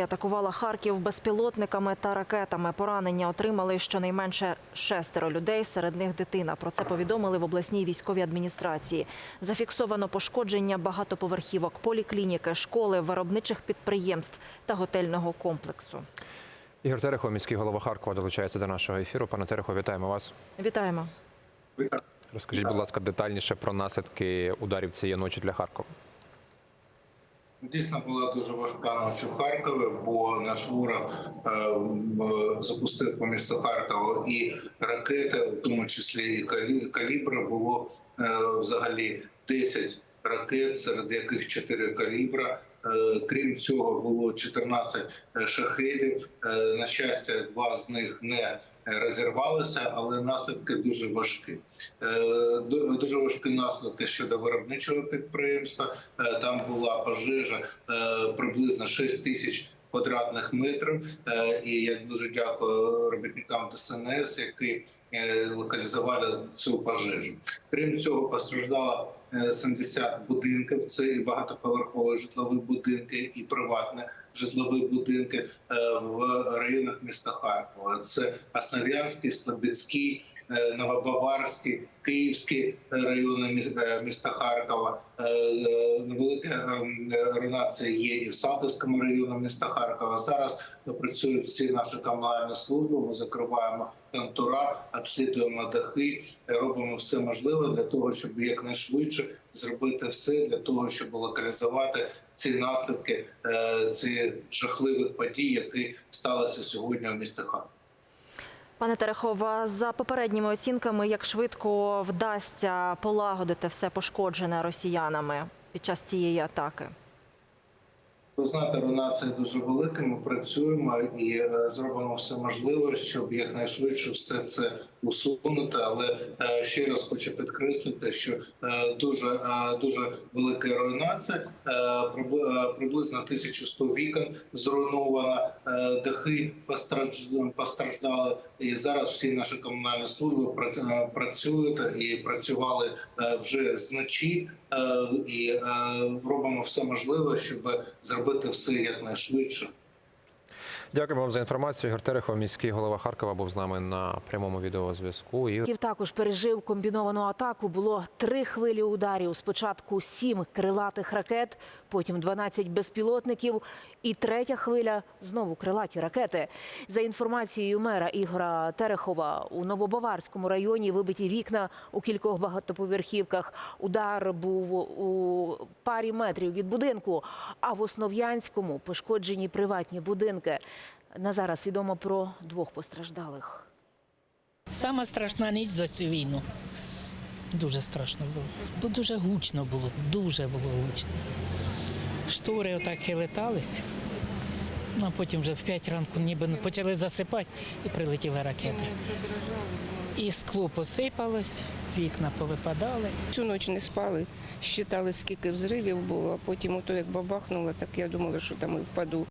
Атакувала Харків безпілотниками та ракетами. Поранення отримали щонайменше шестеро людей, серед них дитина. Про це повідомили в обласній військовій адміністрації. Зафіксовано пошкодження багатоповерхівок, поліклініки, школи, виробничих підприємств та готельного комплексу. Ігор Терехов, міський голова Харкова, долучається до нашого ефіру. Пане Терехов, вітаємо вас. Вітаємо. Розкажіть, будь ласка, детальніше про наслідки ударів цієї ночі для Харкова. Дійсно була дуже важка ніч у Харкові, бо наш ворог е, запустив по місту Харкова і ракети, в тому числі і калі- калібри, було е, взагалі 10 ракет, серед яких 4 калібра. Е, Крім цього, було 14 шахедів. Е, На щастя, два з них не розірвалися, але наслідки дуже важкі. Е, Дуже важкі наслідки щодо виробничого підприємства. Е, Там була пожежа е, приблизно 6 тисяч квадратних метрів. Е, І я дуже дякую робітникам ДСНС, які е, локалізували цю пожежу. Крім цього, постраждало е, 70 будинків. Це і багатоповерхові житлові будинки, і приватні житлові будинки е, в районах міста Харкова. Це Основ'янський, Слобідський, е, Новобаварський, Київський райони е, міста Харкова. Е, е, Невелика е, руйнація є і в Салтовському районі міста Харкова. Зараз працюють всі наші комунальні служби. Ми закриваємо контура, обслідуємо дахи, робимо все можливе для того, щоб якнайшвидше зробити все для того, щоб локалізувати ці наслідки е, цих жахливих подій, які сталися сьогодні у місті Харкова. Пане Терехова, за попередніми оцінками, як швидко вдасться полагодити все пошкоджене росіянами під час цієї атаки? Ви знаєте, дуже велика. Ми працюємо і е, зробимо все можливе, щоб якнайшвидше все це усунути. Але е, ще раз хочу підкреслити, що е, дуже дуже велика руйнація. Прибли- Приблизно 1100 вікон зруйновано, е, дахи постраж- постраждали. І зараз всі наші комунальні служби пра- працюють і працювали вже зночі. І робимо все можливе, щоб зробити все якнайшвидше. Дякуємо вам за інформацію. Ігор Терехов, міський голова Харкова, був з нами на прямому відеозв'язку. І також пережив комбіновану атаку. Було три хвилі ударів. Спочатку сім крилатих ракет, потім 12 безпілотників. І третя хвиля знову крилаті ракети. За інформацією мера Ігора Терехова, у Новобаварському районі вибиті вікна у кількох багатоповерхівках. Удар був у парі метрів від будинку. А в Основ'янському пошкоджені приватні будинки. На зараз відомо про двох постраждалих. Сама страшна ніч за цю війну. Дуже страшно було. Бо дуже гучно було, дуже було гучно. Штори отак хилитались, а потім вже в 5 ранку ніби почали засипати і прилетіли ракети. І скло посипалось, вікна повипадали. Всю ніч не спали, считали, скільки взривів було, а потім ото як бабахнуло, так я думала, що там і впаду.